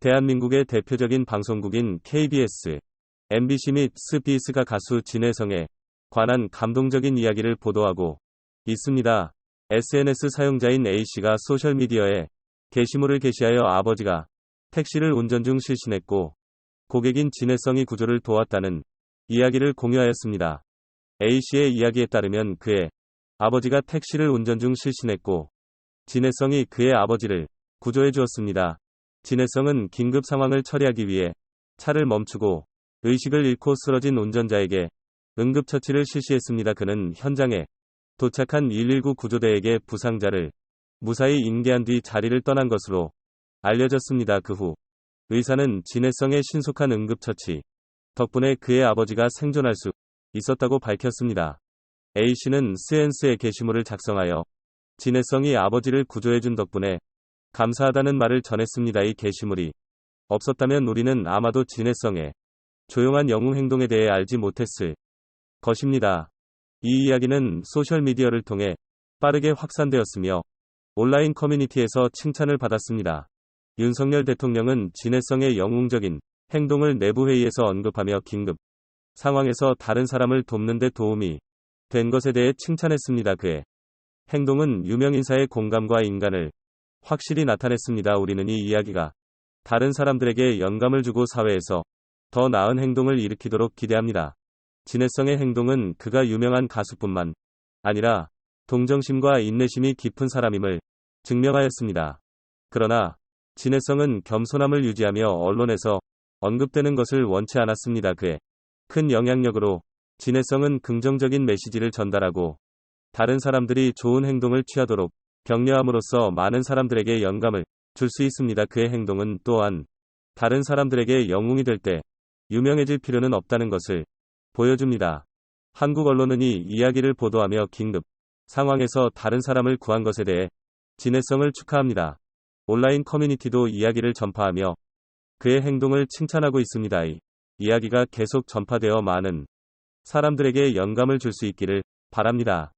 대한민국의 대표적인 방송국인 KBS, MBC 및 스비스가 가수 진혜성에 관한 감동적인 이야기를 보도하고 있습니다. SNS 사용자인 A씨가 소셜미디어에 게시물을 게시하여 아버지가 택시를 운전 중 실신했고 고객인 진혜성이 구조를 도왔다는 이야기를 공유하였습니다. A씨의 이야기에 따르면 그의 아버지가 택시를 운전 중 실신했고 진혜성이 그의 아버지를 구조해 주었습니다. 진혜성은 긴급 상황을 처리하기 위해 차를 멈추고 의식을 잃고 쓰러진 운전자에게 응급처치를 실시했습니다. 그는 현장에 도착한 119 구조대에게 부상자를 무사히 인계한 뒤 자리를 떠난 것으로 알려졌습니다. 그 후 의사는 진혜성의 신속한 응급처치 덕분에 그의 아버지가 생존할 수 있었다고 밝혔습니다. A씨는 SNS에 게시물을 작성하여 진혜성이 아버지를 구조해준 덕분에 감사하다는 말을 전했습니다. 이 게시물이 없었다면 우리는 아마도 진혜성의 조용한 영웅 행동에 대해 알지 못했을 것입니다. 이 이야기는 소셜미디어를 통해 빠르게 확산되었으며 온라인 커뮤니티에서 칭찬을 받았습니다. 윤석열 대통령은 진해성의 영웅적인 행동을 내부회의에서 언급하며 긴급 상황에서 다른 사람을 돕는 데 도움이 된 것에 대해 칭찬했습니다. 그의 행동은 유명인사의 공감과 인간을 확실히 나타냈습니다. 우리는 이 이야기가 다른 사람들에게 영감을 주고 사회에서 더 나은 행동을 일으키도록 기대합니다. 진해성의 행동은 그가 유명한 가수뿐만 아니라 동정심과 인내심이 깊은 사람임을 증명하였습니다. 그러나 진해성은 겸손함을 유지하며 언론에서 언급되는 것을 원치 않았습니다. 그의 큰 영향력으로 진해성은 긍정적인 메시지를 전달하고 다른 사람들이 좋은 행동을 취하도록 격려함으로써 많은 사람들에게 영감을 줄 수 있습니다. 그의 행동은 또한 다른 사람들에게 영웅이 될 때 유명해질 필요는 없다는 것을 보여줍니다. 한국 언론은 이 이야기를 보도하며 긴급 상황에서 다른 사람을 구한 것에 대해 진해성을 축하합니다. 온라인 커뮤니티도 이야기를 전파하며 그의 행동을 칭찬하고 있습니다. 이 이야기가 계속 전파되어 많은 사람들에게 영감을 줄 수 있기를 바랍니다.